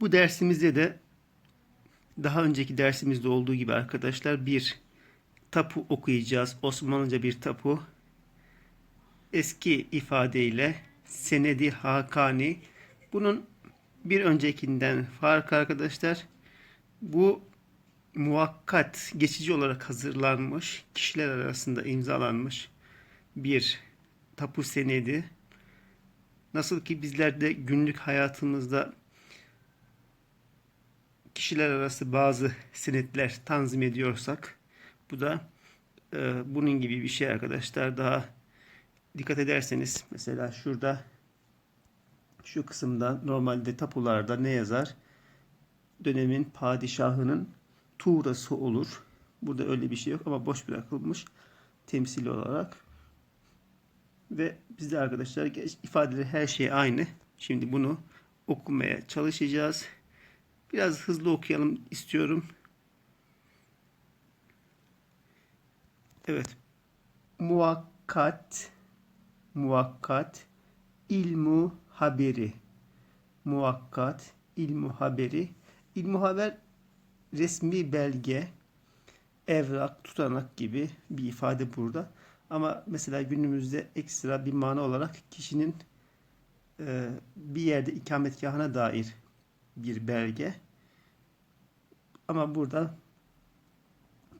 Bu dersimizde de daha önceki dersimizde olduğu gibi arkadaşlar bir tapu okuyacağız. Osmanlıca bir tapu. Eski ifadeyle Senedi Hakani. Bunun bir öncekinden farkı arkadaşlar. Bu muhakkat, geçici olarak hazırlanmış, kişiler arasında imzalanmış bir tapu senedi. Nasıl ki bizler de günlük hayatımızda kişiler arası bazı senetler tanzim ediyorsak bu da e, bunun gibi bir şey arkadaşlar. Daha dikkat ederseniz mesela şurada şu kısımda normalde tapularda ne yazar? Dönemin padişahının tuğrası olur. Burada öyle bir şey yok ama boş bırakılmış temsili olarak. Ve bizde arkadaşlar ifadeleri her şey aynı. Şimdi bunu okumaya çalışacağız. Biraz hızlı okuyalım istiyorum. Evet. Muakkat muakkat ilmu haberi muakkat ilmu haberi ilmu haber resmi belge evrak tutanak gibi bir ifade burada ama mesela günümüzde ekstra bir mana olarak kişinin e, bir yerde ikametgahına dair bir belge ama burada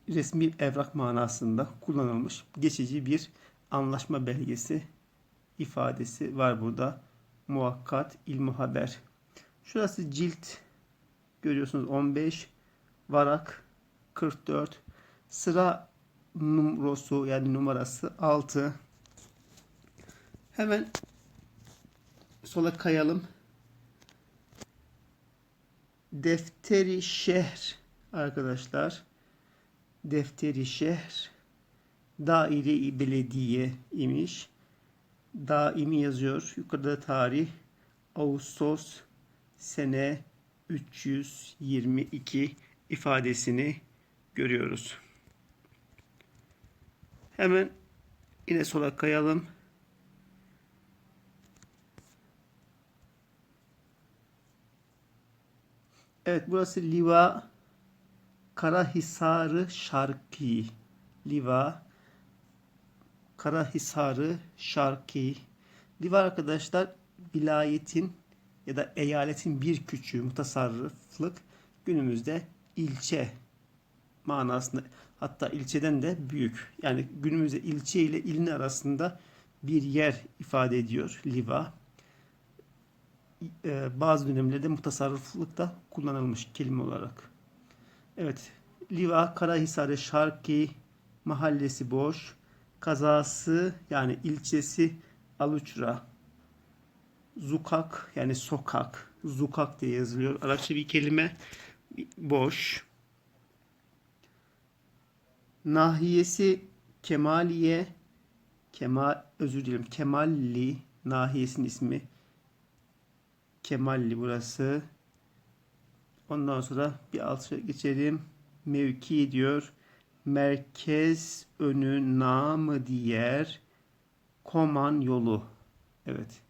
resmi evrak manasında kullanılmış geçici bir anlaşma belgesi ifadesi var burada. Muhakkat ilmu haber. Şurası cilt görüyorsunuz 15 varak 44 sıra numarası yani numarası 6 hemen sola kayalım defteri şehir arkadaşlar. Defteri şehir daire belediye imiş. Daimi yazıyor. Yukarıda tarih. Ağustos sene 322 ifadesini görüyoruz. Hemen yine sola kayalım. Evet burası Liva Karahisarı Şarkı. Liva Karahisarı Şarkı. Liva arkadaşlar vilayetin ya da eyaletin bir küçüğü mutasarrıflık günümüzde ilçe manasında hatta ilçeden de büyük. Yani günümüzde ilçe ile ilin arasında bir yer ifade ediyor Liva. Ee, bazı dönemlerde mutasarrıflık da kullanılmış kelime olarak. Evet. Liva Karahisarı Şarki mahallesi boş. Kazası yani ilçesi Aluçra. Zukak yani sokak. Zukak diye yazılıyor. Arapça bir kelime. Boş. Nahiyesi Kemaliye Kemal özür dilerim Kemalli nahiyesinin ismi Kemalli burası. Ondan sonra bir alta geçelim. Mevki diyor. Merkez önü namı diğer Koman yolu. Evet.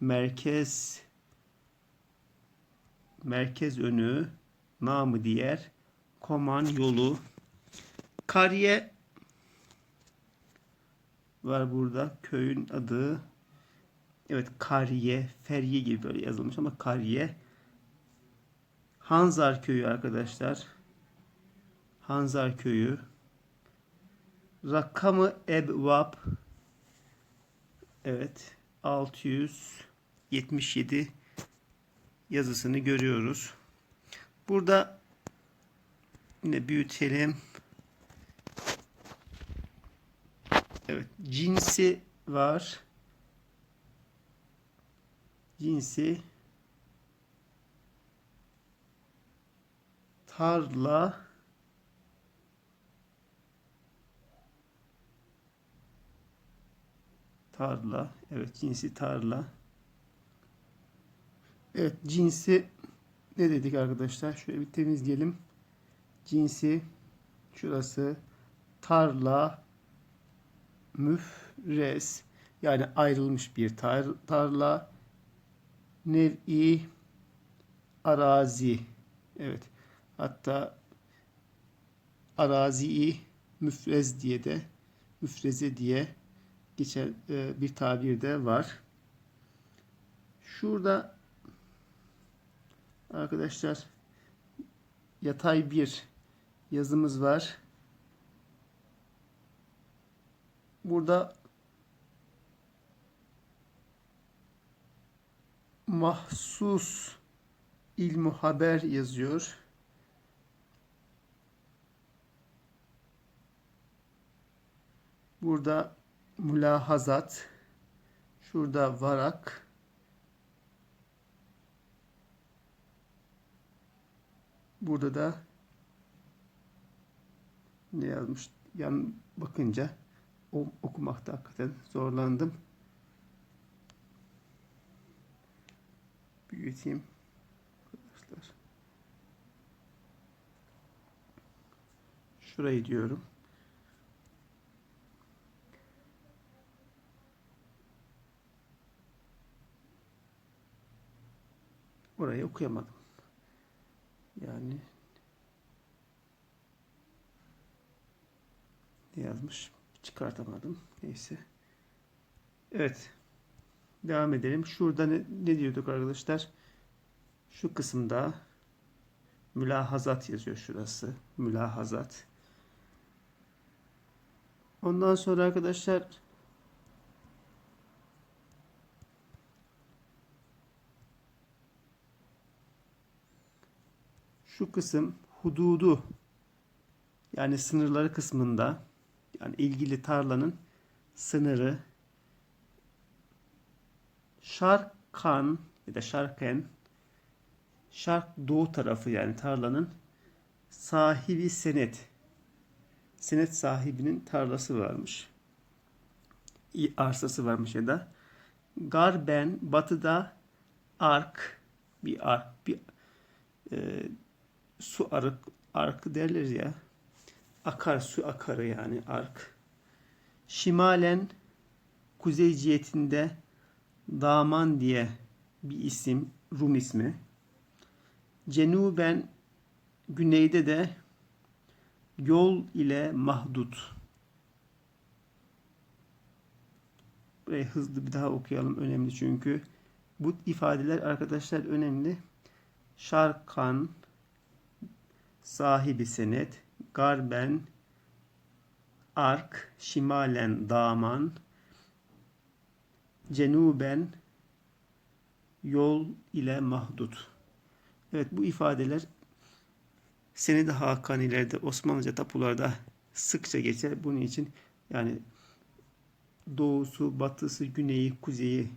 Merkez merkez önü namı diğer Koman yolu. Kariye var burada. Köyün adı. Evet Kariye, Feriye gibi böyle yazılmış ama Kariye. Hanzar köyü arkadaşlar. Hanzar köyü. Rakamı Ebvab. Evet. 677 yazısını görüyoruz. Burada yine büyütelim. Evet. Cinsi var. Cinsi tarla tarla evet cinsi tarla. Evet cinsi ne dedik arkadaşlar? Şöyle bir temizleyelim. Cinsi şurası tarla müfres. Yani ayrılmış bir tar tarla nev'i arazi. Evet. Hatta araziyi müfrez diye de müfreze diye geçen e, bir tabir de var. Şurada arkadaşlar yatay bir yazımız var. Burada mahsus ilmu haber yazıyor. Burada mülahazat, şurada varak, burada da ne yazmış? Yan bakınca okumakta hakikaten zorlandım. Büyüteyim arkadaşlar. Şurayı diyorum. Orayı okuyamadım. Yani ne yazmış? Çıkartamadım. Neyse. Evet. Devam edelim. Şurada ne, ne diyorduk arkadaşlar? Şu kısımda mülahazat yazıyor şurası. Mülahazat. Ondan sonra arkadaşlar şu kısım hududu yani sınırları kısmında yani ilgili tarlanın sınırı şarkan ya da şarken şark doğu tarafı yani tarlanın sahibi senet. Senet sahibinin tarlası varmış. Arsası varmış ya da. Garben batıda ark bir ark bir e, su arık ark derler ya. Akar su akarı yani ark. Şimalen kuzey cihetinde Daman diye bir isim, Rum ismi. Cenuben güneyde de yol ile mahdut. Burayı hızlı bir daha okuyalım önemli çünkü. Bu ifadeler arkadaşlar önemli. Şarkan sahibi senet, garben ark, şimalen daman, cenuben yol ile mahdut. Evet bu ifadeler Senedi Hakanilerde Osmanlıca tapularda sıkça geçer. Bunun için yani doğusu, batısı, güneyi, kuzeyi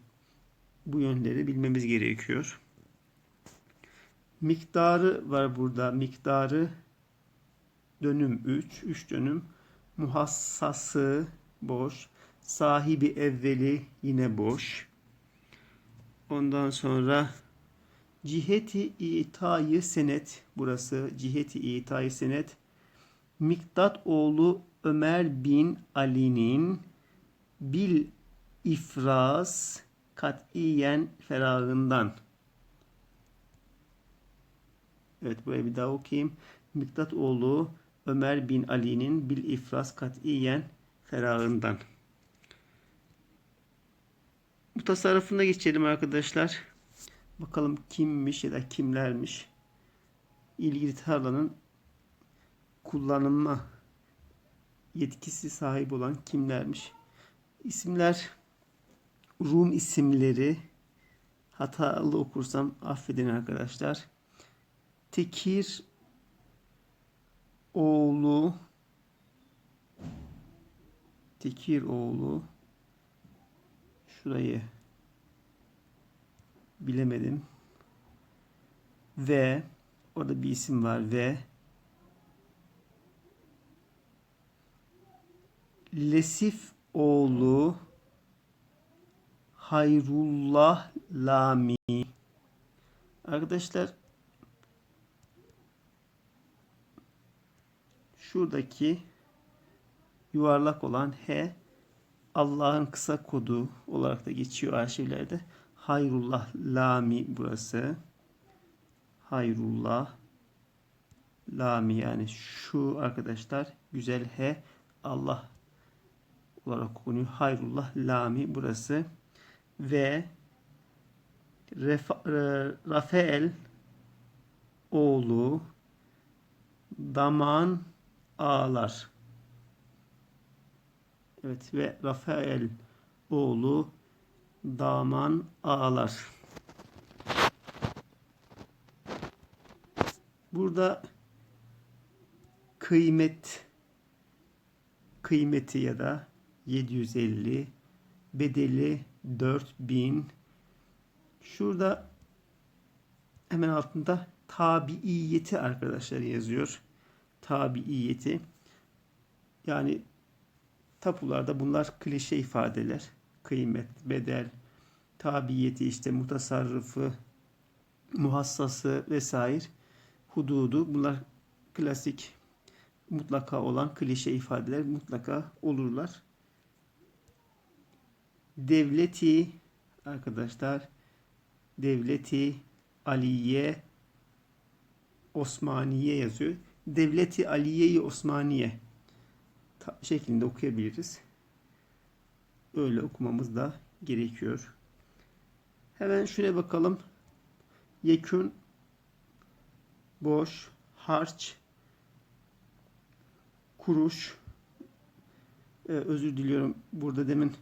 bu yönleri bilmemiz gerekiyor. Miktarı var burada. Miktarı dönüm 3. 3 dönüm. Muhassası boş. Sahibi evveli yine boş. Ondan sonra ciheti itayı senet burası ciheti itayı senet Miktat oğlu Ömer bin Ali'nin bil ifraz katiyen ferahından. Evet buraya bir daha okuyayım. Miktat oğlu Ömer bin Ali'nin bil ifraz katiyen ferahından. Bu tasarrufuna geçelim arkadaşlar. Bakalım kimmiş ya da kimlermiş. İlgili tarlanın kullanılma yetkisi sahip olan kimlermiş. İsimler Rum isimleri hatalı okursam affedin arkadaşlar. Tekir oğlu Tekir oğlu şurayı bilemedim. Ve orada bir isim var. Ve Lesif oğlu Hayrullah Lami. Arkadaşlar şuradaki yuvarlak olan H Allah'ın kısa kodu olarak da geçiyor arşivlerde. Hayrullah Lami burası. hayrullah lami yani şu arkadaşlar güzel he Allah olarak okunuyor. Hayrullah lami burası ve Rafael oğlu Daman ağlar. Evet ve Rafael oğlu Daman ağlar. Burada kıymet kıymeti ya da 750 bedeli 4000 şurada hemen altında tabiiyeti arkadaşlar yazıyor. Tabiiyeti yani tapularda bunlar klişe ifadeler. Kıymet, bedel, tabiyeti işte mutasarrıfı, muhassası vesaire hududu bunlar klasik mutlaka olan klişe ifadeler mutlaka olurlar. Devleti arkadaşlar devleti Aliye Osmaniye yazıyor. Devleti Aliye-i Osmaniye şeklinde okuyabiliriz. Öyle okumamız da gerekiyor. Hemen şuraya bakalım. Yekün boş harç kuruş ee, özür diliyorum burada demin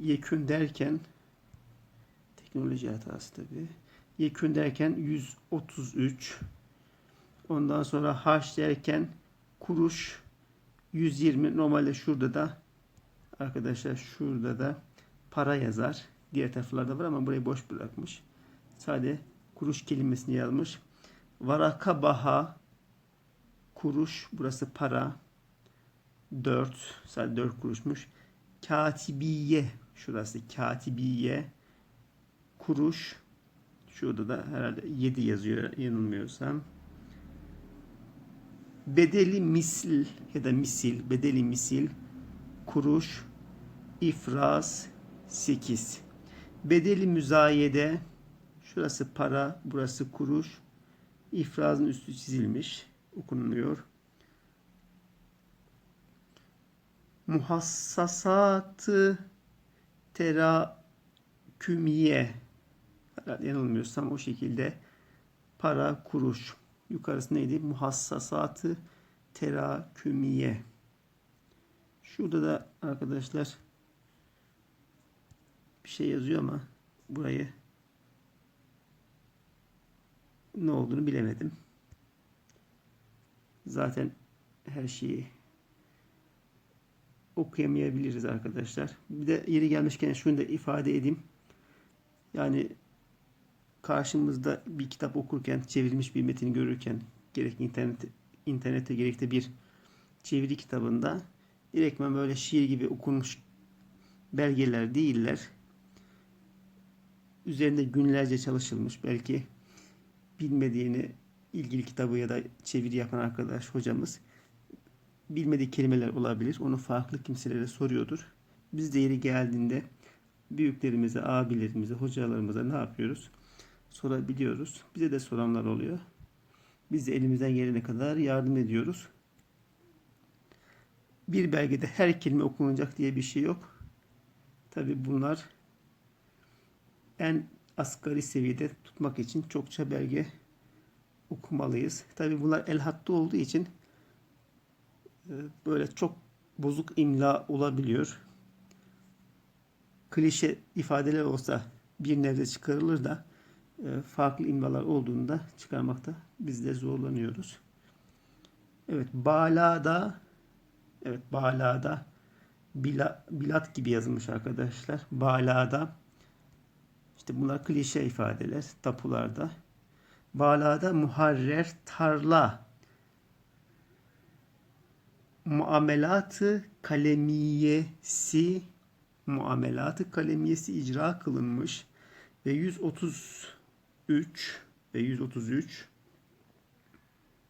yekün derken teknoloji hatası tabi yekün derken 133 ondan sonra harç derken kuruş 120 normalde şurada da arkadaşlar şurada da para yazar diğer taraflarda var ama burayı boş bırakmış Sadece kuruş kelimesini yazmış. Varaka baha kuruş burası para 4 sadece 4 kuruşmuş. Katibiye şurası katibiye kuruş şurada da herhalde 7 yazıyor yanılmıyorsam. Bedeli misil ya da misil bedeli misil kuruş ifraz 8. Bedeli müzayede Şurası para, burası kuruş. İfrazın üstü çizilmiş. Okunmuyor. Muhassasatı terakümiye yanılmıyorsam o şekilde para, kuruş. Yukarısı neydi? Muhassasatı terakümiye. Şurada da arkadaşlar bir şey yazıyor ama burayı ne olduğunu bilemedim. Zaten her şeyi okuyamayabiliriz arkadaşlar. Bir de yeri gelmişken şunu da ifade edeyim. Yani karşımızda bir kitap okurken, çevrilmiş bir metin görürken gerek internet internete gerek de bir çeviri kitabında direktmen böyle şiir gibi okunmuş belgeler değiller. Üzerinde günlerce çalışılmış belki bilmediğini ilgili kitabı ya da çeviri yapan arkadaş hocamız bilmediği kelimeler olabilir. Onu farklı kimselere soruyordur. Biz de yeri geldiğinde büyüklerimize, abilerimize, hocalarımıza ne yapıyoruz? Sorabiliyoruz. Bize de soranlar oluyor. Biz de elimizden gelene kadar yardım ediyoruz. Bir belgede her kelime okunacak diye bir şey yok. Tabi bunlar en asgari seviyede tutmak için çokça belge okumalıyız. Tabi bunlar el hattı olduğu için e, böyle çok bozuk imla olabiliyor. Klişe ifadeler olsa bir nevde çıkarılır da farklı imlalar olduğunda çıkarmakta biz de zorlanıyoruz. Evet, balada evet balada bila, bilat gibi yazılmış arkadaşlar. Balada işte bunlar klişe ifadeler tapularda. Balada muharrer tarla muamelatı kalemiyesi muamelatı kalemiyesi icra kılınmış ve 133 ve 133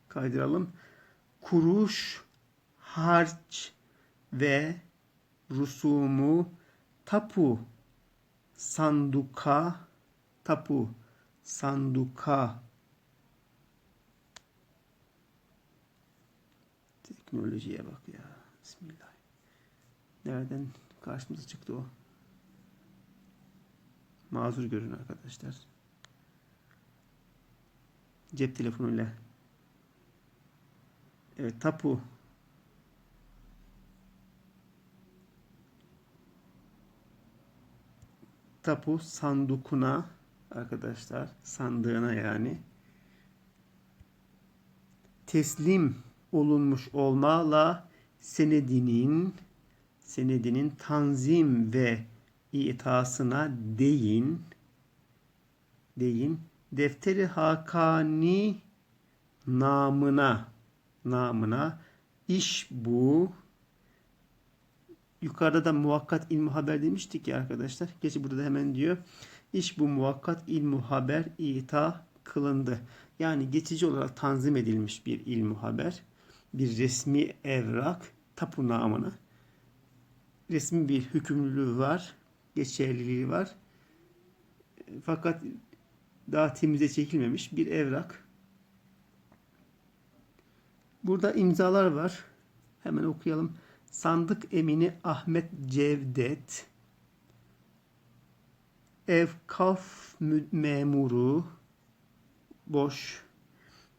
kaydıralım. Kuruş, harç ve rusumu tapu sanduka tapu, sanduka, teknolojiye bak ya. Bismillah. Nereden karşımıza çıktı o? Mazur görün arkadaşlar. Cep telefonuyla. Evet tapu. Tapu sandukuna arkadaşlar sandığına yani teslim olunmuş olmayla senedinin senedinin tanzim ve itasına değin değin defteri hakani namına namına iş bu yukarıda da muvakkat ilmu haber demiştik ya arkadaşlar. Geçi burada da hemen diyor. İş bu muvakkat ilmu haber ita kılındı. Yani geçici olarak tanzim edilmiş bir ilmu haber. Bir resmi evrak tapu namına. Resmi bir hükümlülüğü var. Geçerliliği var. Fakat daha temize çekilmemiş bir evrak. Burada imzalar var. Hemen okuyalım. Sandık emini Ahmet Cevdet. Evkaf mü- memuru boş.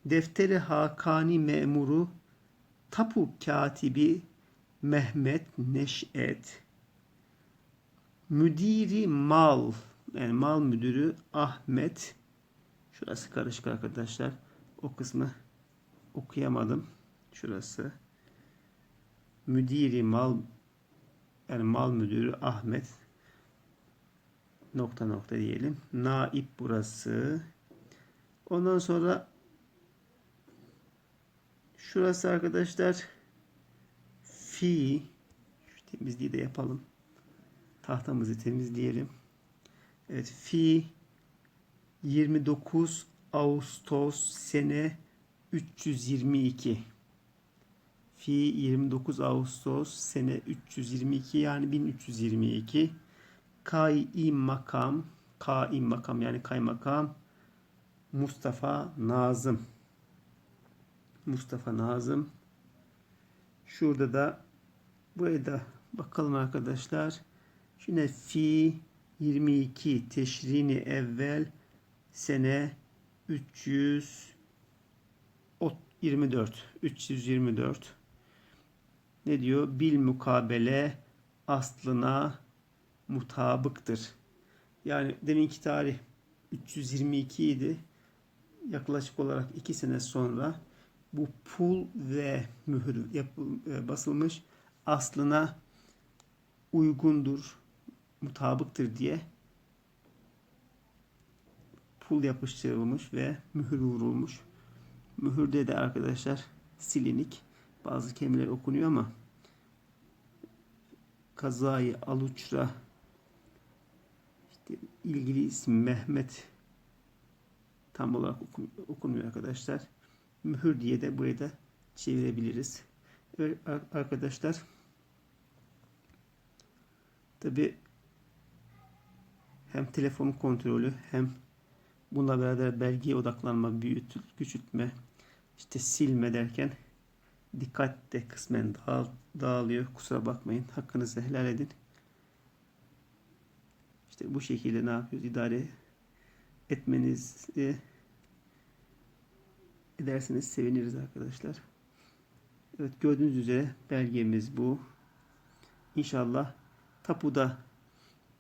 Defteri Hakani memuru Tapu katibi Mehmet Neşet. Müdiri mal yani mal müdürü Ahmet. Şurası karışık arkadaşlar. O kısmı okuyamadım. Şurası. Müdiri mal yani mal müdürü Ahmet nokta nokta diyelim. Naip burası. Ondan sonra şurası arkadaşlar fi şu temizliği de yapalım. Tahtamızı temizleyelim. Evet fi 29 Ağustos sene 322 fi 29 Ağustos sene 322 yani 1322 kaim makam kaim makam yani kaymakam Mustafa Nazım. Mustafa Nazım. Şurada da buraya da bakalım arkadaşlar. Şimdi fi 22 teşrini evvel sene 324 324 ne diyor? Bil mukabele aslına mutabıktır. Yani deminki tarih 322 idi. Yaklaşık olarak 2 sene sonra bu pul ve mühür e, basılmış aslına uygundur, mutabıktır diye pul yapıştırılmış ve mühür vurulmuş. Mühürde de arkadaşlar silinik bazı kelimeler okunuyor ama kazayı aluçra işte ilgili isim Mehmet tam olarak okun, okunmuyor arkadaşlar. Mühür diye de burayı da çevirebiliriz. Evet arkadaşlar tabi hem telefon kontrolü hem bununla beraber belgeye odaklanma, büyütül, küçültme, işte silme derken dikkat de kısmen dağıl, dağılıyor. Kusura bakmayın. Hakkınızı helal edin. İşte bu şekilde ne yapıyoruz? İdare etmenizi ederseniz seviniriz arkadaşlar. Evet gördüğünüz üzere belgemiz bu. İnşallah tapuda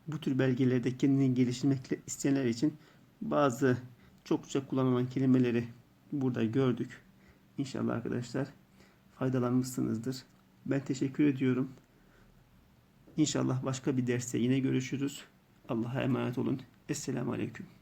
bu tür belgelerde kendini geliştirmek isteyenler için bazı çokça kullanılan kelimeleri burada gördük. İnşallah arkadaşlar faydalanmışsınızdır. Ben teşekkür ediyorum. İnşallah başka bir derste yine görüşürüz. Allah'a emanet olun. Esselamu Aleyküm.